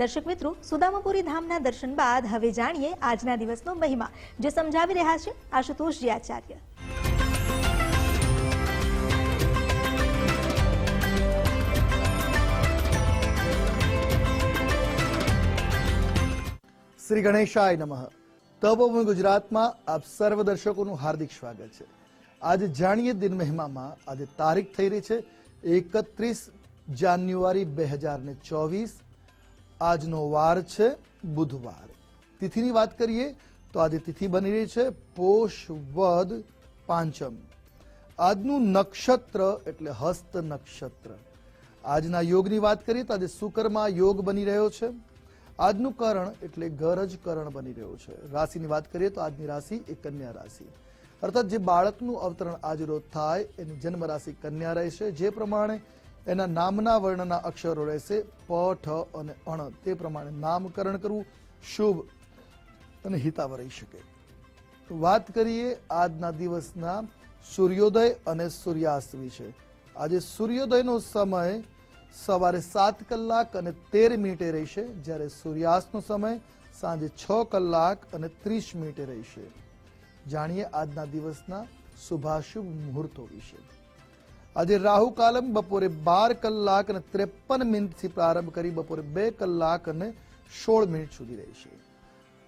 દર્શક મિત્રો, સુદામાપુરી ધામના દર્શન બાદ હવે જાણીએ આજના દિવસનો મહિમા. જે સમજાવી રહ્યા છે આશુતોષજી આચાર્ય શ્રી ગણેશાય નમઃ. તપભૂમિ ગુજરાતમાં આપ સર્વ દર્શકોનું હાર્દિક સ્વાગત છે. આજે જાણીએ દિન મહિમામાં, આજે તારીખ થઈ રહી છે એકત્રીસ જાન્યુઆરી બે હજાર ને ચોવીસ. આજનો વાર છે બુધવાર. તિથિની વાત કરીએ તો આજે તિથિ બની રહી છે પોષ વદ પાંચમ. આજનું નક્ષત્ર એટલે હસ્ત નક્ષત્ર. આજના યોગની વાત કરીએ તો આજે શુકરમાં યોગ બની રહ્યો છે. આજનું કરણ એટલે ગરજ કરણ બની રહ્યો છે. રાશિની વાત કરીએ તો આજની રાશિ એ કન્યા રાશિ. અર્થાત જે બાળકનું અવતરણ આજ રોજ થાય એની જન્મ રાશિ કન્યા રહેશે. જે પ્રમાણે એના નામના વર્ણના અક્ષરો રહેશે પ, ઠ અને અણ. તે પ્રમાણે નામકરણ કરવું શુભ અને હિતાવ રહી શકે વાત કરીએ આજના દિવસના સૂર્યોદય અને સૂર્યાસ્ત વિશે આજે સૂર્યોદયનો સમય સવારે સાત કલાક અને તેર મિનિટે રહેશે. જ્યારે સૂર્યાસ્તનો સમય સાંજે છ કલાક અને ત્રીસ મિનિટે રહેશે. જાણીએ આજના દિવસના શુભાશુભ મુહૂર્તો વિશે. આજે રાહુ કાલમ બપોરે બાર કલાક અને ત્રેપન મિનિટથી પ્રારંભ કરી બપોરે બે કલાક અને સોળ મિનિટ સુધી રહેશે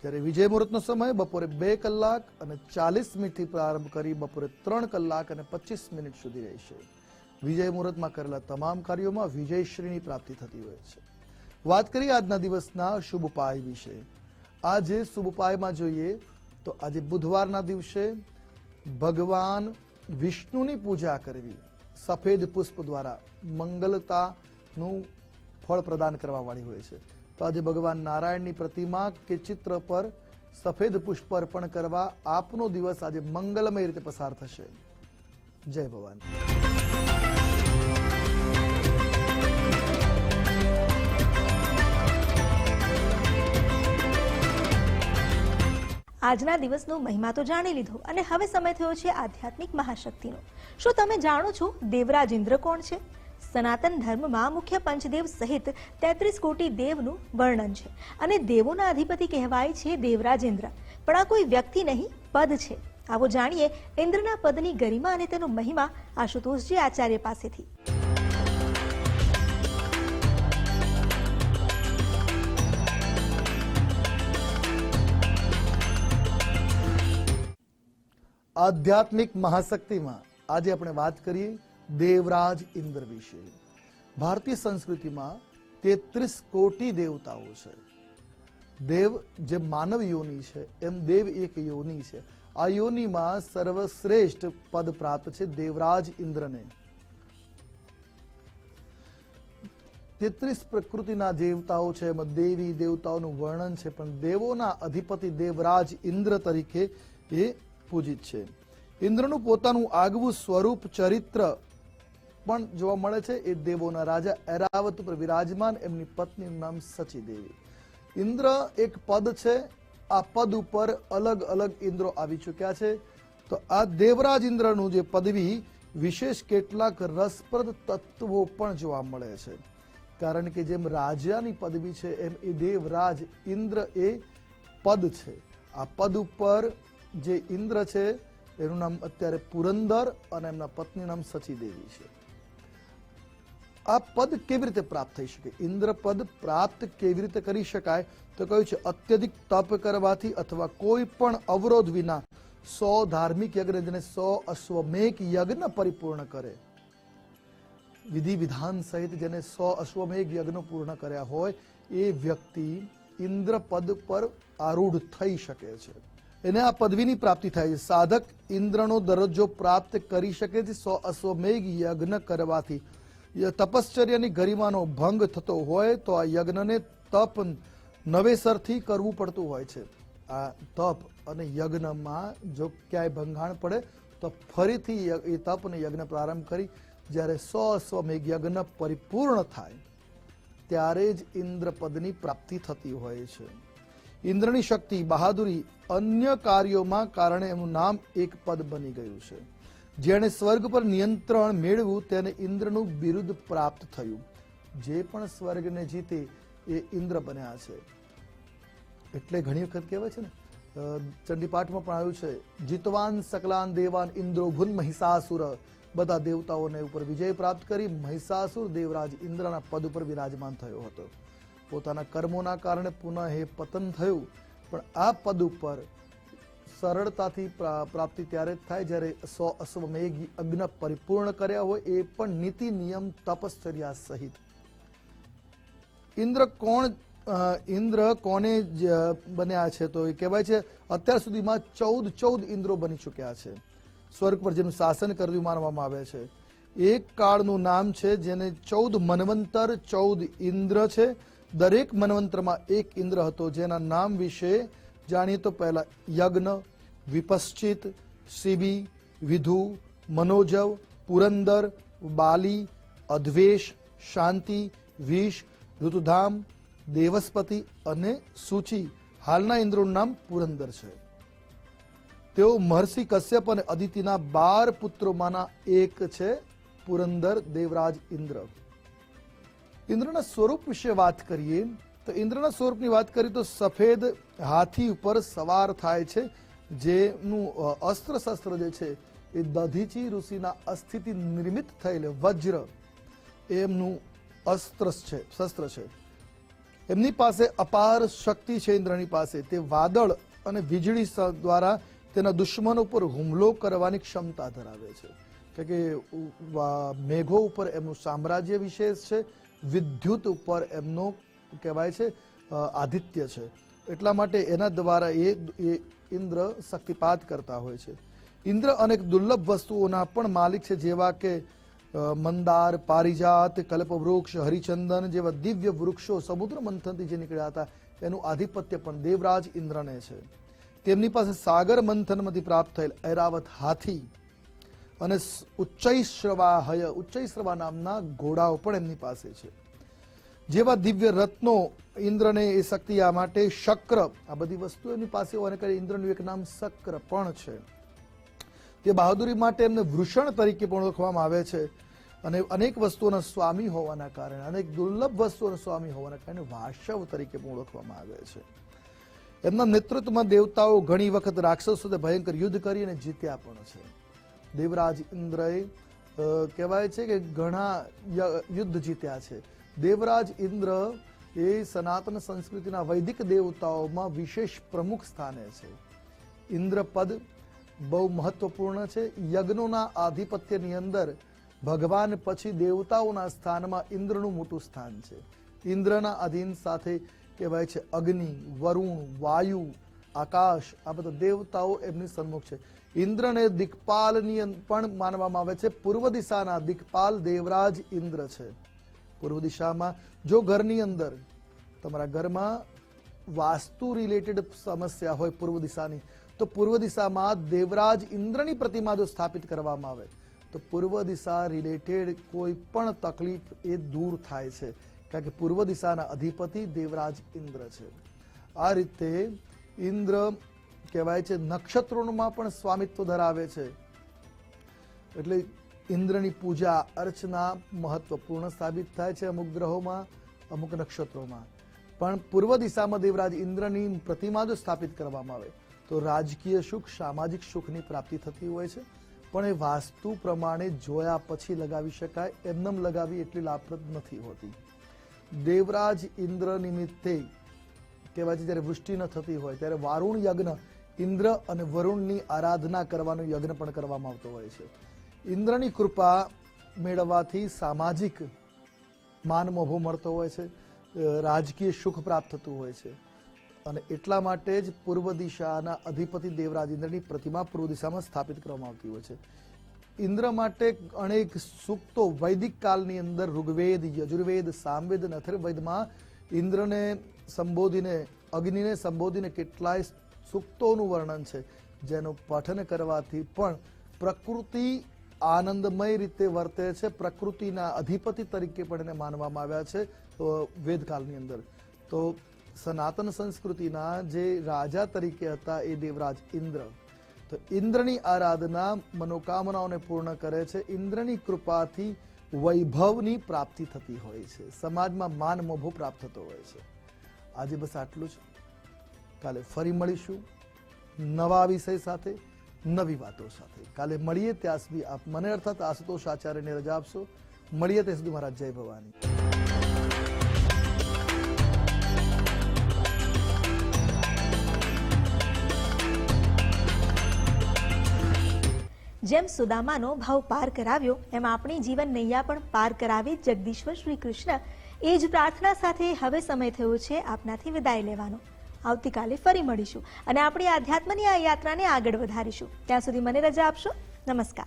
જ્યારે વિજય મુહૂર્તનો સમય બપોરે બે કલાક અને ચાલીસ મિનિટથી પ્રારંભ કરી બપોરે ત્રણ કલાક અને પચીસ મિનિટ સુધી રહેશે વિજય મુહૂર્તમાં કરેલા તમામ કાર્યોમાં વિજયશ્રીની પ્રાપ્તિ થતી હોય છે. વાત કરીએ આજના દિવસના શુભ ઉપાય વિશે. આજે શુભ ઉપાયમાં જોઈએ તો આજે બુધવારના દિવસે ભગવાન વિષ્ણુની પૂજા કરવી. સફેદ પુષ્પ દ્વારા મંગલતાનું ફળ પ્રદાન કરવા વાળી હોય છે. તો આજે ભગવાન નારાયણની પ્રતિમા કે ચિત્ર પર સફેદ પુષ્પ અર્પણ કરવા આપનો દિવસ આજે મંગલમય રીતે પસાર થશે. જય ભવાની આજના દિવસનો મહિમા તો જાણી લીધો અને હવે સમય થયો છે આધ્યાત્મિક મહાશક્તિનો. શું તમે જાણો છો દેવરાજ ઇન્દ્ર કોણ છે? સનાતન ધર્મમાં મુખ્ય પંચદેવ સહિત તેત્રીસ કોટી દેવનું વર્ણન છે અને દેવોના અધિપતિ કહેવાય છે દેવરાજ ઇન્દ્ર. પણ આ કોઈ વ્યક્તિ નહીં, પદ છે. આવો જાણીએ ઇન્દ્રના પદની ગરિમા અને તેનો મહિમા આશુતોષજી આચાર્ય પાસેથી. આધ્યાત્મિક મહાશક્તિમાં આજે આપણે વાત કરીએ દેવરાજ ઇન્દ્ર વિશે. ભારતીય સંસ્કૃતિમાં તેત્રીસ કોટી દેવતાઓ છે. દેવ જે માનવ યોની છે, એમ દેવ એક યોની છે. આ યોનીમાં સર્વશ્રેષ્ઠ પદ પ્રાપ્ત છે દેવરાજ ઇન્દ્રને. તેત્રીસ પ્રકૃતિના દેવતાઓ છે, એમાં દેવી દેવતાઓનું વર્ણન છે, પણ દેવોના અધિપતિ દેવરાજ ઇન્દ્ર તરીકે એ પૂજિત છે. ઇન્દ્રનું પોતાનું આગવું સ્વરૂપ ચરિત્ર પણ જોવા મળે છે. એ દેવોના રાજા એરાવત ઉપર વિરાજમાન. એમની પત્નીનું નામ સચી દેવી ઇન્દ્ર એક પદ છે. આ પદ ઉપર અલગ અલગ ઇન્દ્રો આવી ચૂક્યા છે. તો આ દેવરાજ ઇન્દ્રનું જે પદવી વિશેષ કેટલાક રસપ્રદ તત્વો પણ જોવા મળે છે. કારણ કે જેમ રાજાની પદવી છે, એમ એ દેવરાજ ઇન્દ્ર એ પદ છે. આ પદ ઉપર જે ઇન્દ્ર છે, એનું નામ અત્યારે પુરંદર અને એમના પત્ની નામ સચીદેવી છે. આ પદ કેવી રીતે પ્રાપ્ત થઈ શકે? ઇન્દ્ર પદ પ્રાપ્ત કેવી રીતે કરી શકાય? તો કહ્યું છે, અત્યધિક તપ કરવાથી અથવા કોઈ પણ અવરોધ વિના સો ધાર્મિક યજ્ઞ જેને સો અશ્વમેઘ યજ્ઞ પરિપૂર્ણ કરે. વિધિ વિધાન સહિત જેને સો અશ્વમેઘ યજ્ઞ પૂર્ણ કર્યા હોય, એ વ્યક્તિ ઇન્દ્ર પદ પર આરૂઢ થઈ શકે છે. એને આ પદવીની પ્રાપ્તિ થાય છે. સાધક ઇન્દ્રનો દરજ્જો પ્રાપ્ત કરી શકે છે સો અશ્વમેઘ યજ્ઞ કરવાથી. તપશ્ચર્યાની ગરિમાનો ભંગ થતો હોય તો આ યજ્ઞને તપ નવેસરથી કરવું પડતું હોય છે. આ તપ અને યજ્ઞમાં જો ક્યાંય ભંગાણ પડે તો ફરીથી એ તપ અને યજ્ઞ પ્રારંભ કરી જ્યારે સો અશ્વમેઘ યજ્ઞ પરિપૂર્ણ થાય, ત્યારે જ ઇન્દ્રપદની પ્રાપ્તિ થતી હોય છે. ઇન્દ્રની શક્તિ બહાદુરી અન્ય કાર્યોમાં કારણે એનું નામ એક પદ બની ગયું છે. જેણે સ્વર્ગ પર નિયંત્રણ મેળવ્યું તેને ઇન્દ્રનું બિરુદ પ્રાપ્ત થયું. જે પણ સ્વર્ગને જીતે એ ઇન્દ્ર બન્યા છે. એટલે ઘણી વખત કહેવાય છે ને ચંડીપાઠમાં પણ આવ્યું છે, જીતવાન સકલાન દેવાન ઇન્દ્રો ભુન મહિષાસુર. બધા દેવતાઓને ઉપર વિજય પ્રાપ્ત કરી મહિષાસુર દેવરાજ ઇન્દ્રના પદ ઉપર વિરાજમાન થયો હતો. પોતાના કર્મોના કારણે પુનઃ એ પતન થયું. પણ આ પદ ઉપર સરળતાથી પ્રાપ્તિ ત્યારે જ થાય જ્યારે સો અશ્વમેઘ અગ્ન પરિપૂર્ણ કર્યા હોય એ પણ નીતિ, નિયમ, તપશ્ચર્યા સહિત. ઇન્દ્ર કોણ ઇન્દ્ર કોને બન્યા છે તો એ કહેવાય છે, અત્યાર સુધીમાં ચૌદ ચૌદ ઇન્દ્રો બની ચૂક્યા છે. સ્વર્ગ પર જેનું શાસન કર્યું માનવામાં આવે છે. એક કાળનું નામ છે જેને ચૌદ મનવંતર, ચૌદ ઇન્દ્ર છે. દરેક મનવંતરમાં એક ઇન્દ્ર હતો, જેના નામ વિશે જાણીએ તો પહેલા યજ્ઞ, વિપશ્ચિત સિબી વિધુ, મનોજવ, પુરંદર, બાલી અદ્વેષ શાંતિ, વિષ, ઋતુધામ, દેવસ્પતિ અને સૂચિ. હાલના ઇન્દ્રોનું નામ પુરંદર છે. તેઓ મહર્ષિ કશ્યપ અને અદિતિના બાર પુત્રોમાંના એક છે પુરંદર દેવરાજ ઇન્દ્ર. ઇન્દ્રના સ્વરૂપ વિશે વાત કરીએ, તો ઇન્દ્રના સ્વરૂપની વાત કરીએ તો સફેદ હાથી ઉપર સવાર થાય છે, જેનું અસ્ત્ર શસ્ત્ર જે છે એ દધીચી ઋષિના અસ્થિતિ નિર્મિત થયેલ વજ્ર એમનું અસ્ત્ર છે, શસ્ત્ર છે. એમની પાસે અપાર શક્તિ છે ઇન્દ્રની પાસે, તે વાદળ અને વીજળી દ્વારા તેના દુશ્મનો ઉપર હુમલો કરવાની ક્ષમતા ધરાવે છે. કે મેઘો ઉપર એમનું સામ્રાજ્ય વિશેષ છે વિદ્યુત ઉપર એમનો કહેવાય છે આદિત્ય છે. એટલા માટે એના દ્વારા એ ઇન્દ્ર શક્તિપાત કરતા હોય છે. ઇન્દ્ર અનેક દુર્લભ વસ્તુઓના પણ માલિક છે, જેવા કે મંદાર, પારિજાત, કલ્પવૃક્ષ, હરિચંદન જેવા દિવ્ય વૃક્ષો, સમુદ્ર મંથનથી જે નીકળ્યા હતા, એનું આધિપત્ય પણ દેવરાજ ઇન્દ્રને છે. તેમની પાસે સાગર મંથનમાંથી પ્રાપ્ત થયેલ ઐરાવત હાથી અને ઉચ્ચૈશ્રવાહય, ઉચ્ચૈશ્રવા નામના ઘોડાઓ પણ એમની પાસે છે. જેવા દિવ્ય રત્નો ઇન્દ્રને એ શક્તિ આ માટે શક્ર, આ બધી વસ્તુ એમની પાસે હોવાને કારણે ઇન્દ્રનું એક નામ શક્ર પણ છે. તે બહાદુરી માટે એમને વૃષણ તરીકે પણ ઓળખવામાં આવે છે. અને અનેક વસ્તુઓના સ્વામી હોવાના કારણે, અનેક દુર્લભ વસ્તુઓના સ્વામી હોવાના કારણે વાસવ તરીકે પણ ઓળખવામાં આવે છે. એમના નેતૃત્વમાં દેવતાઓ ઘણી વખત રાક્ષસો સાથે ભયંકર યુદ્ધ કરી અને જીત્યા પણ છે. દેવરાજ ઇન્દ્રએ કહેવાય છે કે ઘણા યુદ્ધ જીત્યા છે. દેવરાજ ઇન્દ્ર એ સનાતન સંસ્કૃતિના વૈદિક દેવતાઓમાં વિશેષ પ્રમુખ સ્થાને છે. ઇન્દ્રપદ બહુ મહત્વપૂર્ણ છે. યજ્ઞોના આધિપત્યની અંદર ભગવાન પછી દેવતાઓના સ્થાનમાં ઇન્દ્રનું મોટું સ્થાન છે. ઇન્દ્રના અધીન સાથે કહેવાય છે અગ્નિ, વરુણ, વાયુ આકાશ, આ બધા દેવતાઓ એમની સન્મુખ છે. ઇન્દ્રને દિક્પાલની પણ માનવામાં આવે છે. પૂર્વ દિશાના દિક્પાલ દેવરાજ ઇન્દ્ર છે. પૂર્વ દિશામાં જો ઘરની અંદર તમારા ઘરમાં વાસ્તુ રિલેટેડ સમસ્યા હોય પૂર્વ દિશાની, તો પૂર્વ દિશામાં દેવરાજ ઇન્દ્રની પ્રતિમા જો સ્થાપિત કરવામાં આવે, તો પૂર્વ દિશા રિલેટેડ કોઈ પણ તકલીફ એ દૂર થાય છે. કારણ કે પૂર્વ દિશાના અધિપતિ દેવરાજ ઇન્દ્ર છે. આ રીતે ઇન્દ્ર કહેવાય છે, નક્ષત્રોમાં પણ સ્વામિત્વ ધરાવે છે. એટલે ઇન્દ્રની પૂજા, અર્ચના મહત્વપૂર્ણ સાબિત થાય છે અમુક ગ્રહોમાં, અમુક નક્ષત્રોમાં. પણ પૂર્વ દિશામાં દેવરાજ ઇન્દ્રની પ્રતિમા જો સ્થાપિત કરવામાં આવે, તો રાજકીય સુખ, સામાજિક સુખની પ્રાપ્તિ થતી હોય છે. પણ એ વાસ્તુ પ્રમાણે જોયા પછી લગાવી શકાય, એમનેમ લગાવી એટલી લાભપ્રદ નથી હોતી. દેવરાજ ઇન્દ્ર નિમિત્તે કહેવાય છે, જ્યારે વૃષ્ટિ ન થતી હોય, ત્યારે વારુણ યજ્ઞ ઇન્દ્ર અને વરુણની આરાધના કરવાનો યજ્ઞ પણ કરવામાં આવતો હોય છે. ઇન્દ્રની કૃપા મેળવવાથી સામાજિક માન મોભો મળતો હોય છે રાજકીય સુખ પ્રાપ્ત થતું હોય છે. અને એટલા માટે જ પૂર્વ દિશાના અધિપતિ દેવરાજ ઇન્દ્રની પ્રતિમા પૂર્વ દિશામાં સ્થાપિત કરવામાં આવતી હોય છે. ઇન્દ્ર માટે અનેક સૂક્તો વૈદિક કાળની અંદર ઋગ્વેદ, યજુર્વેદ, સામવેદ અને ઇન્દ્રને સંબોધીને, અગ્નિને સંબોધીને કેટલાય સૂક્તોનું વર્ણન છે, જેનું પઠન કરવાથી પણ પ્રકૃતિ આનંદમય રીતે વર્તે છે, પ્રકૃતિના અધિપતિ તરીકે પણ એને માનવામાં આવ્યા છે, તો વેદકાળની અંદર. તો સનાતન સંસ્કૃતિના જે રાજા તરીકે હતા એ દેવરાજ ઇન્દ્ર. તો ઇન્દ્રની આરાધના મનોકામનાઓને પૂર્ણ કરે છે, ઇન્દ્રની કૃપાથી વૈભવની પ્રાપ્તિ થતી હોય છે, સમાજમાં માન મોભો પ્રાપ્ત થતો હોય છે. આજે બસ આટલું જ. કાલે ફરી મળીશું નવા વિષય સાથે, નવી વાતો સાથે. કાલે મળીએ ત્યાં સુધી આપ મને અર્થાત આશુતોષ આચાર્યને રજા આપશો. મળીએ ત્યાં સુધી મારા જય ભવાની. જેમ સુદામાનો ભાવ પાર કરાવ્યો, એમ આપણી જીવન નૈયા પણ પાર કરાવી જગદીશ્વર શ્રી કૃષ્ણ એ જ પ્રાર્થના સાથે હવે સમય થયો છે આપનાથી વિદાય લેવાનો. આવતીકાલે ફરી મળીશું અને આપણી આધ્યાત્મની આ યાત્રાને આગળ વધારીશું. ત્યાં સુધી મને રજા આપશો. નમસ્કાર.